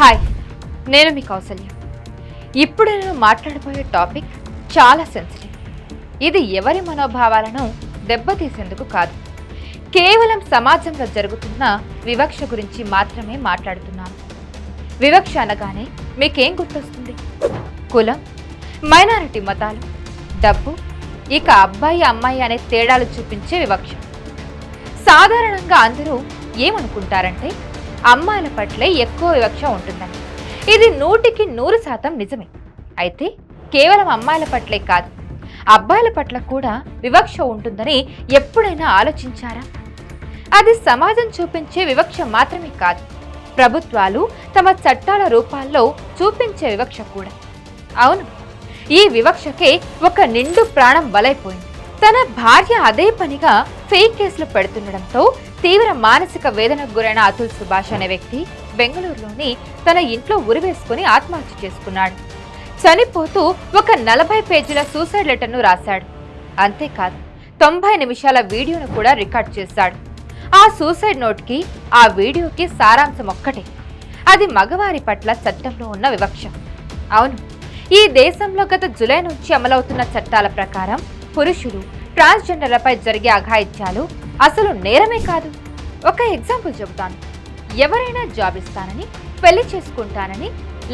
Hi నేను మీ కౌసల్య. ఇప్పుడు నేను మాట్లాడబోయే టాపిక్ చాలా సెన్సిటివ్ ఇది ఎవరి మనోభావాలను దెబ్బతీసేందుకు కాదు. కేవలం సమాజంలో జరుగుతున్న వివక్ష గురించి మాత్రమే మాట్లాడుతున్నాను. వివక్ష అనగానే మీకేం గుర్తొస్తుంది? కులం మైనారిటీ మతాలు డబ్బు ఇక అబ్బాయి అమ్మాయి అనే తేడాలు చూపించే వివక్ష. సాధారణంగా అందరూ ఏమనుకుంటారంటే అమ్మాయిల పట్లే ఎక్కువ వివక్ష ఉంటుందని. ఇది నూటికి నూరు శాతం నిజమే. అయితే కేవలం అమ్మాయిల పట్లే కాదు అబ్బాయిల పట్ల కూడా వివక్ష ఉంటుందని ఎప్పుడైనా ఆలోచించారా? అది సమాజం చూపించే వివక్ష మాత్రమే కాదు ప్రభుత్వాలు తమ చట్టాల రూపాల్లో చూపించే వివక్ష కూడా. అవును ఈ వివక్షకే ఒక నిండు ప్రాణం బలైపోయింది. తన భార్య అదే పనిగా ఫేక్ కేసులు పెడుతుండడంతో తీవ్ర మానసిక వేదనకు గురైన అతుల్ సుభాష్ అనే వ్యక్తి బెంగళూరులోని తన ఇంట్లో ఉరివేసుకుని ఆత్మహత్య చేసుకున్నాడు. చనిపోతూ ఒక నలభై పేజీల సూసైడ్ లెటర్ను రాశాడు. అంతేకాదు తొంభై నిమిషాల వీడియోను కూడా రికార్డ్ చేశాడు. ఆ సూసైడ్ నోట్కి ఆ వీడియోకి సారాంశం ఒక్కటే. అది మగవారి పట్ల చట్టంలో ఉన్న వివక్ష. అవును ఈ దేశంలో గత జులై నుంచి అమలవుతున్న చట్టాల ప్రకారం పురుషులు ట్రాన్స్జెండర్లపై జరిగే అఘాయిత్యాలు అసలు నేరమే కాదు. ఒక ఎగ్జాంపుల్ చెబుతాను. ఎవరైనా జాబ్ ఇస్తానని పెళ్ళి చేసుకుంటానని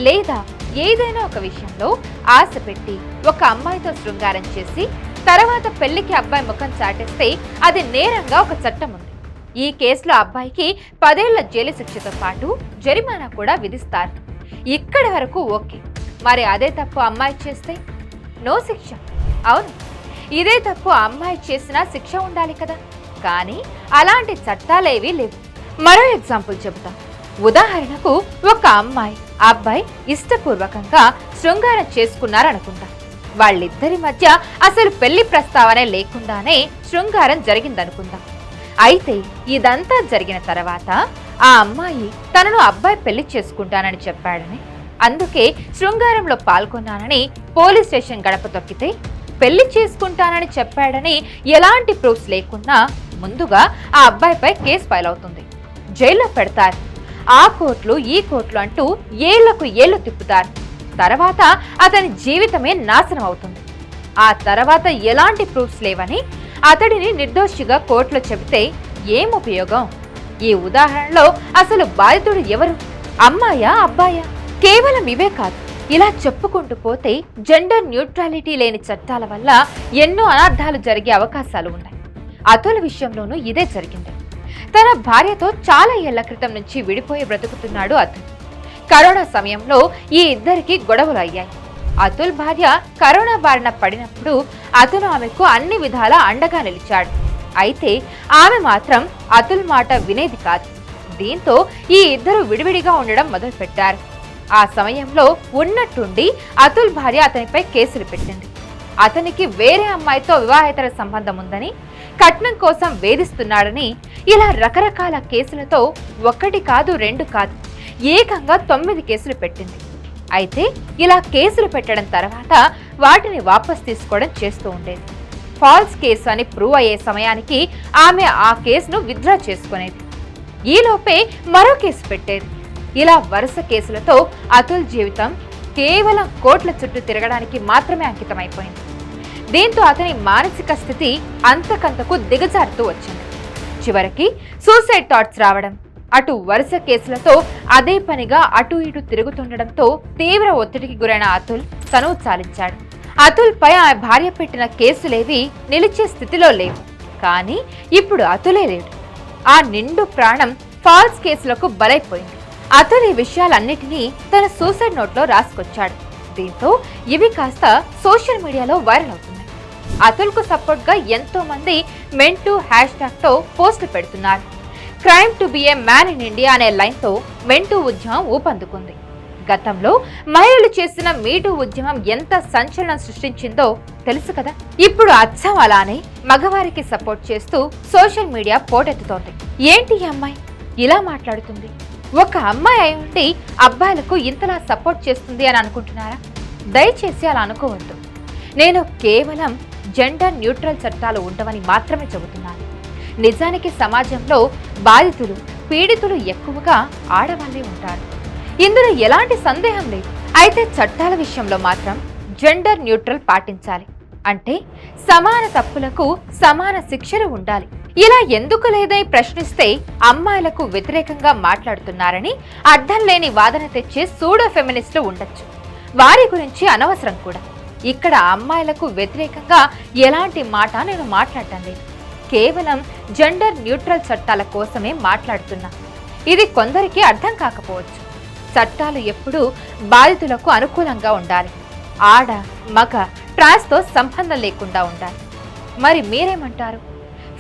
లేదా ఏదైనా ఒక విషయంలో ఆశ పెట్టి ఒక అమ్మాయితో శృంగారం చేసి తర్వాత పెళ్ళికి అబ్బాయి ముఖం చాటేస్తే అది నేరంగా ఒక చట్టం ఉంది. ఈ కేసులో అబ్బాయికి పదేళ్ళ జైలు శిక్షతో పాటు జరిమానా కూడా విధిస్తారు. ఇక్కడి వరకు ఓకే. మరి అదే తప్పు అమ్మాయి చేస్తే? నో శిక్ష. అవును. ఇదే తప్పు అమ్మాయి చేసినా శిక్ష ఉండాలి కదా. కానీ అలాంటి చట్టాలేవీ లేవు. మరో ఎగ్జాంపుల్ చెబుతా ఉదాహరణకు ఒక అమ్మాయి అబ్బాయి ఇష్టపూర్వకంగా శృంగారం చేసుకున్నారనుకుంటా. వాళ్ళిద్దరి మధ్య అసలు పెళ్ళి ప్రస్తావనే లేకుండానే శృంగారం జరిగిందనుకుందాం అయితే ఇదంతా జరిగిన తర్వాత ఆ అమ్మాయి తనను అబ్బాయి పెళ్ళి చేసుకుంటానని చెప్పాడని. అందుకే శృంగారంలో పాల్గొన్నానని పోలీస్ స్టేషన్ గడప తొక్కితే పెళ్ళి చేసుకుంటానని చెప్పాడని ఎలాంటి ప్రూఫ్స్ లేకున్నా ముందుగా ఆ అబ్బాయిపై కేసు ఫైల్ అవుతుంది. జైల్లో పెడతారు. ఆ కోర్టులు ఈ కోర్టులు అంటూ ఏళ్ళకు ఏళ్ళు తిప్పుతారు. తర్వాత అతని జీవితమే నాశనం అవుతుంది. ఆ తర్వాత ఎలాంటి ప్రూఫ్స్ లేవని అతడిని నిర్దోషిగా కోర్టులో చెబితే ఏం ఉపయోగం? ఈ ఉదాహరణలో అసలు బాధితుడు ఎవరు? అమ్మాయా అబ్బాయా? కేవలం ఇవే కాదు. ఇలా చెప్పుకుంటూ పోతే జెండర్ న్యూట్రాలిటీ లేని చట్టాల వల్ల ఎన్నో అనర్థాలు జరిగే అవకాశాలు ఉన్నాయి. అతుల విషయంలోనూ ఇదే జరిగింది. తన భార్యతో చాలా ఏళ్ళ క్రితం నుంచి విడిపోయి బ్రతుకుతున్నాడు అతుల్ కరోనా సమయంలో ఈ ఇద్దరికి గొడవలు అయ్యాయి. అతుల్ భార్య కరోనా బారిన పడినప్పుడు అతను ఆమెకు అన్ని విధాలా అండగా నిలిచాడు. అయితే ఆమె మాత్రం అతుల్ మాట వినేది కాదు. దీంతో ఈ ఇద్దరు విడివిడిగా ఉండడం మొదలుపెట్టారు. ఆ సమయంలో ఉన్నట్టుండి అతుల్ భార్య అతనిపై కేసులు పెట్టింది. అతనికి వేరే అమ్మాయితో వివాహేతర సంబంధం ఉందని కట్నం కోసం వేధిస్తున్నాడని ఇలా రకరకాల కేసులతో ఒకటి కాదు రెండు కాదు ఏకంగా తొమ్మిది కేసులు పెట్టింది. అయితే ఇలా కేసులు పెట్టడం తర్వాత వాటిని వాపస్ తీసుకోవడం చేస్తూ ఉండేది. ఫాల్స్ కేసు అని ప్రూవ్ అయ్యే సమయానికి ఆమె ఆ కేసును విత్డ్రా చేసుకునేది. ఈలోపే మరో కేసు పెట్టేది. ఇలా వరుస కేసులతో అతుల్ జీవితం కేవలం కోట్ల చుట్టూ తిరగడానికి మాత్రమే అంకితమైపోయింది. దీంతో అతని మానసిక స్థితి అంతకంతకు దిగజారుతూ వచ్చింది. చివరికి సూసైడ్ థాట్స్ రావడం అటు వరుస కేసులతో అదే పనిగా అటు ఇటు తిరుగుతుండడంతో తీవ్ర ఒత్తిడికి గురైన అతుల్ తను చాలించాడు. అతుల్ పై ఆ భార్య పెట్టిన కేసులేవి నిలిచే స్థితిలో లేవు. కానీ ఇప్పుడు అతులే లేడు. ఆ నిండు ప్రాణం ఫాల్స్ కేసులకు బలైపోయింది. అతడు ఈ విషయాలన్నిటినీ తన సూసైడ్ నోట్లో రాసుకొచ్చాడు. దీంతో ఇవి కాస్త సోషల్ మీడియాలో వైరల్ అవుతున్నాయి. అతుల్కు సపోర్ట్గా ఎంతో మంది మెంటూ హ్యాష్ ట్యాగ్తో పోస్టులు పెడుతున్నారు. Crime to be a man in India అనే లైన్తో మెంటూ ఉద్యమం ఊపందుకుంది. గతంలో మహిళలు చేసిన మీటూ ఉద్యమం ఎంత సంచలనం సృష్టించిందో తెలుసు కదా? ఇప్పుడు అచ్చం అలానే మగవారికి సపోర్ట్ చేస్తూ సోషల్ మీడియా పోటెత్తుతోంది. ఏంటి ఈ అమ్మాయి? ఇలా మాట్లాడుతుంది. ఒక అమ్మాయి అయి ఉండి అబ్బాయిలకు ఇంతలా సపోర్ట్ చేస్తుంది అని అనుకుంటున్నారా? దయచేసి అలా అనుకోవద్దు. నేను కేవలం జెండర్ న్యూట్రల్ చట్టాలు ఉండవని మాత్రమే చెబుతున్నాను. నిజానికి సమాజంలో బాధితులు పీడితులు ఎక్కువగా ఆడవాళ్ళే ఉంటారు. ఇందులో ఎలాంటి సందేహం లేదు. అయితే చట్టాల విషయంలో మాత్రం జెండర్ న్యూట్రల్ పాటించాలి. అంటే సమాన తప్పులకు సమాన శిక్షలు ఉండాలి. ఇలా ఎందుకు లేదని ప్రశ్నిస్తే అమ్మాయిలకు వ్యతిరేకంగా మాట్లాడుతున్నారని అర్థం లేని వాదన తెచ్చే సూడో ఫెమినిస్టులు ఉండొచ్చు. వారి గురించి అనవసరం కూడా. ఇక్కడ అమ్మాయిలకు వ్యతిరేకంగా ఎలాంటి మాట నేను మాట్లాడటం లేదు. కేవలం జెండర్ న్యూట్రల్ చట్టాల కోసమే మాట్లాడుతున్నా. ఇది కొందరికి అర్థం కాకపోవచ్చు. చట్టాలు ఎప్పుడూ బాధితులకు అనుకూలంగా ఉండాలి. ఆడ మగ ట్రాన్స్తో సంబంధం లేకుండా ఉండాలి. మరి మీరేమంటారు?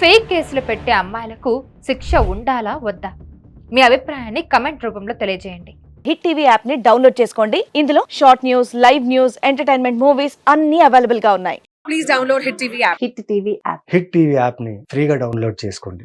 ఫేక్ కేసులు పెట్టే అమ్మాయిలకు శిక్ష ఉండాలా వద్దా? మీ అభిప్రాయాన్ని కమెంట్ రూపంలో తెలియజేయండి. హిట్ టీవీ యాప్ని డౌన్లోడ్ చేసుకోండి. ఇందులో short news live news entertainment movies అన్ని అవైలబుల్గా ఉన్నాయి. please download Hit TV app. Hit TV app. Hit TV యాప్ని ఫ్రీగా డౌన్లోడ్ చేసుకోండి.